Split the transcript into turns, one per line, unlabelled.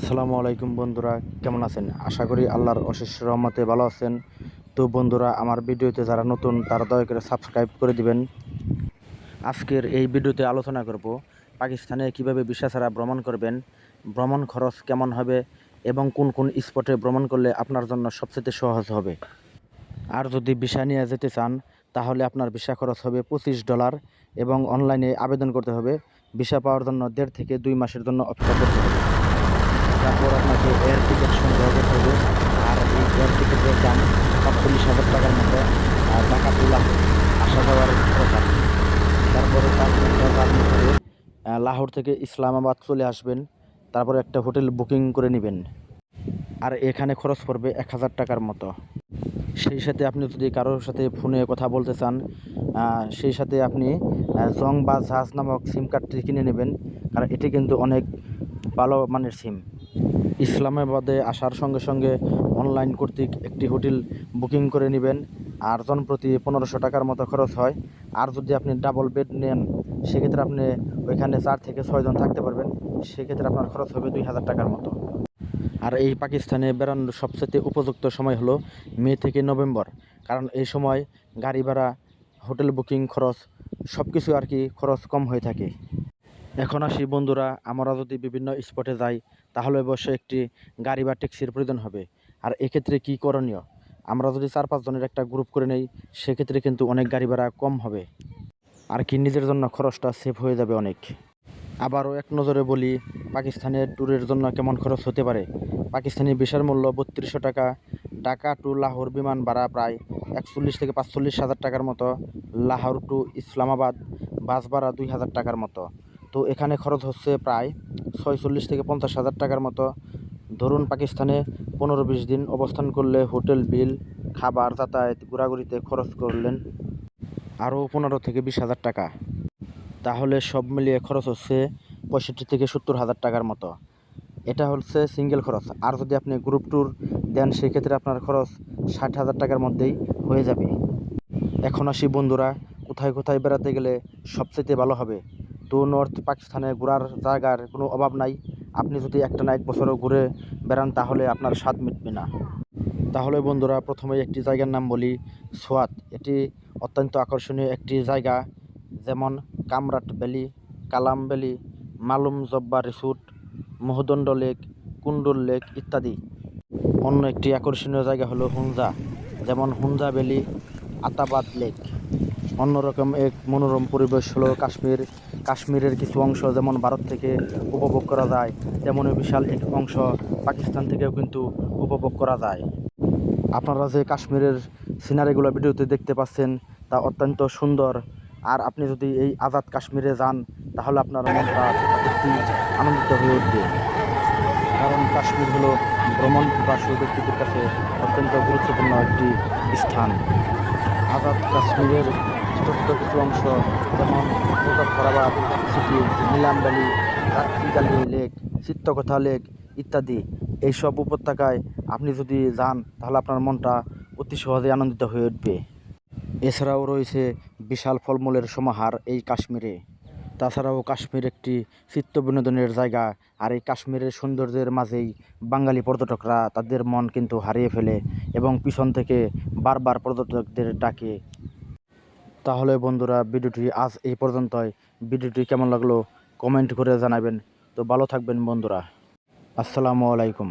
আসসালামু আলাইকুম বন্ধুরা, কেমন আছেন? আশা করি আল্লাহর অশেষ রহমতে ভালো আছেন। তো বন্ধুরা, আমার ভিডিওতে যারা নতুন, তারা দয়া করে সাবস্ক্রাইব করে দিবেন। আজকের এই ভিডিওতে আলোচনা করব, পাকিস্তানে কীভাবে ভিসা ছাড়া ভ্রমণ করবেন, ভ্রমণ খরচ কেমন হবে, এবং কোন কোন স্পটে ভ্রমণ করলে আপনার জন্য সবচেয়ে সহজ হবে। আর যদি ভিসা নিয়ে যেতে চান, তাহলে আপনার ভিসা খরচ হবে পঁচিশ ডলার, এবং অনলাইনে আবেদন করতে হবে। ভিসা পাওয়ার জন্য দেড় থেকে দুই মাসের জন্য অপেক্ষা করতে হবে। আপনাকে এয়ার টিকিট সংগ্রহ করতে হবে আর এই এয়ার টিকিটের দাম সাতচল্লিশ হাজার টাকার মতো। ঢাকা তুলা, আসা যাওয়ার খরচ তারপরে জার্নি করে লাহোর থেকে ইসলামাবাদ চলে আসবেন। তারপরে একটা হোটেল বুকিং করে নেবেন। আর এখানে খরচ পড়বে এক হাজার টাকার মতো। সেই সাথে আপনি যদি কারোর সাথে ফোনে কথা বলতে চান সেই সাথে আপনি জং বা জাহাজ নামক সিম কার্ডটি কিনে নেবেন। কারণ এটি কিন্তু অনেক ভালো মানের সিম ইসলামাবাদে আসার সঙ্গে সঙ্গে অনলাইন কর্তৃক একটি হোটেল বুকিং করে নেবেন। আর জন প্রতি পনেরোশো টাকার মতো খরচ হয়। আর যদি আপনি ডাবল বেড নেন, সেক্ষেত্রে আপনি ওইখানে চার থেকে ছয়জন থাকতে পারবেন। সেক্ষেত্রে আপনার খরচ হবে দুই হাজার টাকার মতো। আর এই পাকিস্তানে বেড়ানোর সবচেয়ে উপযুক্ত সময় হলো মে থেকে নভেম্বর। কারণ এই সময় গাড়ি ভাড়া, হোটেল বুকিং খরচ সব কিছু আর কি খরচ কম হয়ে থাকে। এখন আসি বন্ধুরা, আমরা যদি বিভিন্ন স্পটে যাই, তাহলে অবশ্যই একটি গাড়ি বা ট্যাক্সির প্রয়োজন হবে। আর এক্ষেত্রে কি করণীয়? আমরা যদি চার পাঁচজনের একটা গ্রুপ করে নেই, সেক্ষেত্রে কিন্তু অনেক গাড়ি ভাড়া কম হবে। আর কি নিজের জন্য খরচটা সেভ হয়ে যাবে অনেক। আবারও এক নজরে বলি, পাকিস্তানের ট্যুরের জন্য কেমন খরচ হতে পারে? পাকিস্তানি ভিসার মূল্য বত্রিশশো টাকা, ঢাকা টু লাহোর বিমান ভাড়া প্রায় একচল্লিশ থেকে পাঁচচল্লিশ হাজার টাকার মতো, লাহোর টু ইসলামাবাদ, বাস ভাড়া দুই হাজার টাকার মতো। তো এখানে খরচ হচ্ছে প্রায় ছয়চল্লিশ থেকে পঞ্চাশ হাজার টাকার মতো। ধরুন পাকিস্তানে পনেরো বিশ দিন অবস্থান করলে হোটেল, বিল, খাবার, যাতায়াত, ঘোরাঘুরিতে খরচ করলেন আরও পনেরো থেকে বিশ হাজার টাকা। তাহলে সব মিলিয়ে খরচ হচ্ছে পঁয়ষট্টি থেকে সত্তর হাজার টাকার মতো। এটা হচ্ছে সিঙ্গেল খরচ। আর যদি আপনি গ্রুপ ট্যুর দেন, সেক্ষেত্রে আপনার খরচ ষাট হাজার টাকার মধ্যেই হয়ে যাবে। এখন আসি বন্ধুরা, কোথায় কোথায় বেড়াতে গেলে সবচেয়ে ভালো হবে? তো নর্থ পাকিস্তানে ঘোরার জায়গার কোনো অভাব নাই। আপনি যদি একটা না এক বছরও ঘুরে বেড়ান, তাহলে আপনার স্বাদ মিটবে না। তাহলে বন্ধুরা প্রথমে একটি জায়গার নাম বলি সোয়াত। এটি অত্যন্ত আকর্ষণীয় একটি জায়গা, যেমন কামরাট valley, Kalam valley, Malam Jabba resort Mahodand lake Kundol lake ইত্যাদি। অন্য একটি আকর্ষণীয় জায়গা হলো হুঞ্জা যেমন হুঞ্জা ভ্যালি, আতাবাদ লেক। অন্যরকম এক মনোরম পরিবেশ হলো কাশ্মীর। কাশ্মীরের কিছু অংশ যেমন ভারত থেকে উপভোগ করা যায়, তেমনই বিশাল এক অংশ পাকিস্তান থেকেও কিন্তু উপভোগ করা যায়। আপনারা যে কাশ্মীরের সিনারিগুলো ভিডিওতে দেখতে পাচ্ছেন, তা অত্যন্ত সুন্দর। আর আপনি যদি এই আজাদ কাশ্মীরে যান, তাহলে আপনার মনটা সত্যি আনন্দিত হয়ে উঠবে। কারণ কাশ্মীর হলো ভ্রমণ পিপাসু ব্যক্তিদের কাছে অত্যন্ত গুরুত্বপূর্ণ একটি স্থান। আজাদ কাশ্মীরের ছোট ছোট কিছু অংশ, যেমন Muzaffarabad city, Neelum valley, Ratti Gali lake, Chitta Katha lake ইত্যাদি। এইসব উপত্যকায় আপনি যদি যান, তাহলে আপনার মনটা অতি সহজে আনন্দিত হয়ে উঠবে। এছাড়াও রয়েছে বিশাল ফলমূলের সমাহার এই কাশ্মীরে। তাছাড়াও কাশ্মীর একটি চিত্ত বিনোদনের জায়গা, আর এই কাশ্মীরের সৌন্দর্যের মাঝেই বাঙালি পর্যটকরা তাদের মন কিন্তু হারিয়ে ফেলে এবং পিছন থেকে বারবার পর্যটকদের ডাকে। তাহলে বন্ধুরা ভিডিওটি আজ এই পর্যন্তই। ভিডিওটি কেমন লাগল কমেন্ট করে জানাবেন। তো ভালো থাকবেন বন্ধুরা। আসসালামু আলাইকুম।